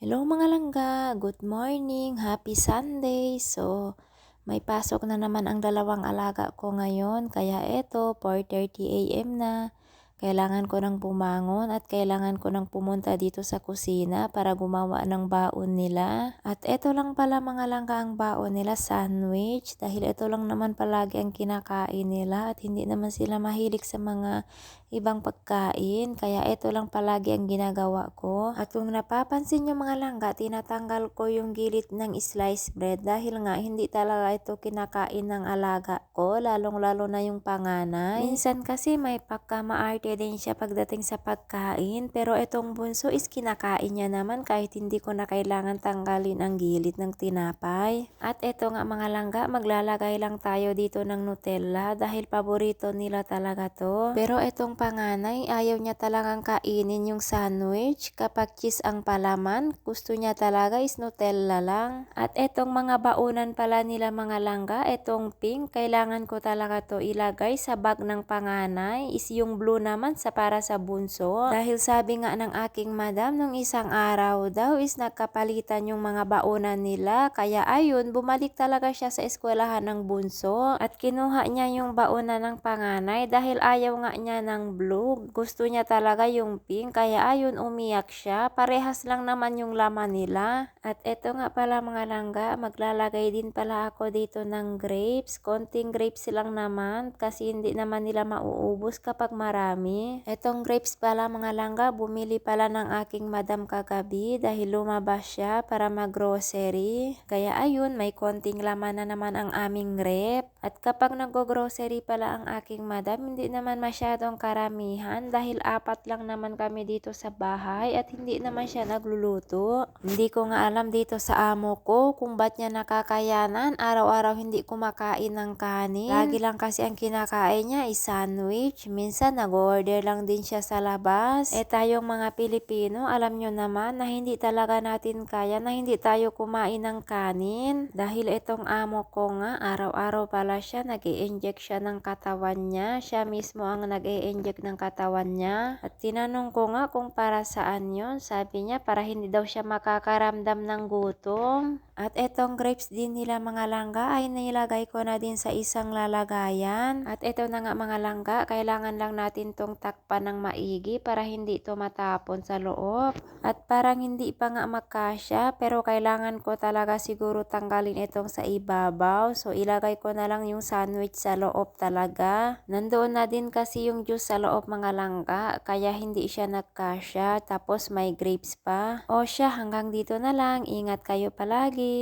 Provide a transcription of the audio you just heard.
Hello mga langga, good morning, happy Sunday. So, may pasok na naman ang dalawang alaga ko ngayon, kaya eto, 4.30 a.m. na. Kailangan ko nang bumangon at kailangan ko nang pumunta dito sa kusina para gumawa ng baon nila. At eto lang pala mga langga ang baon nila, sandwich. Dahil ito lang naman palagi ang kinakain nila at hindi naman sila mahilig sa mga ibang pagkain. Kaya ito lang palagi ang ginagawa ko. At kung napapansin nyo mga langga, tinatanggal ko yung gilid ng slice bread dahil nga hindi talaga ito kinakain ng alaga ko, lalong lalo na yung panganay. Minsan kasi may pagkamaarte din siya pagdating sa pagkain, pero itong bunso is kinakain niya naman kahit hindi ko na kailangan tanggalin ang gilid ng tinapay. At ito nga mga langga, maglalagay lang tayo dito ng Nutella dahil paborito nila talaga to. Pero itong panganay, ayaw niya talagang kainin yung sandwich. Kapag cheese ang palaman, gusto niya talaga is Nutella lang. At itong mga baunan pala nila mga langga, itong pink, kailangan ko talaga to ilagay sa bag ng panganay. Is yung blue naman sa para sa bunso. Dahil sabi nga ng aking madam, nung isang araw daw is nagkapalitan yung mga baunan nila. Kaya ayun, bumalik talaga siya sa eskwelahan ng bunso. At kinuha niya yung baunan ng panganay dahil ayaw nga niya ng blue. Gusto niya talaga yung pink. Kaya ayun, umiyak siya. Parehas lang naman yung laman nila. At eto nga pala mga langga, maglalagay din pala ako dito ng grapes. Konting grapes lang naman kasi hindi naman nila mauubos kapag marami. Etong grapes pala mga langga, bumili pala ng aking madam kagabi dahil lumabas siya para mag-grocery. Kaya ayun, may konting laman na naman ang aming rep. At kapag nag-grocery pala ang aking madam, hindi naman masyadong karamihan dahil apat lang naman kami dito sa bahay at hindi naman siya nagluluto. Hindi ko nga alam dito sa amo ko kung ba't niya nakakayanan. Araw-araw hindi kumakain ng kanin. Lagi lang kasi ang kinakain niya is sandwich. Minsan nag-order lang din siya sa labas. Eh tayong mga Pilipino, alam nyo naman na hindi talaga natin kaya na hindi tayo kumain ng kanin. Dahil itong amo ko nga, araw-araw pala siya nag inject siya ng katawan niya. Siya mismo ang nag inject ng katawan niya. At tinanong ko nga kung para saan yon Sabi niya para hindi daw siya makakaramdam ng gutom. At etong grapes din nila mga langga ay nilagay ko na din sa isang lalagayan. At ito na nga mga langga, kailangan lang natin tong takpan ng maigi para hindi ito matapon sa loob. At parang hindi pa nga makasya pero kailangan ko talaga siguro tanggalin itong sa ibabaw. So ilagay ko na lang yung sandwich sa loob talaga. Nandoon na din kasi yung juice sa loob mga langga kaya hindi siya nagkasya. Tapos may grapes pa. O siya hanggang dito na lang. Ingat kayo palagi.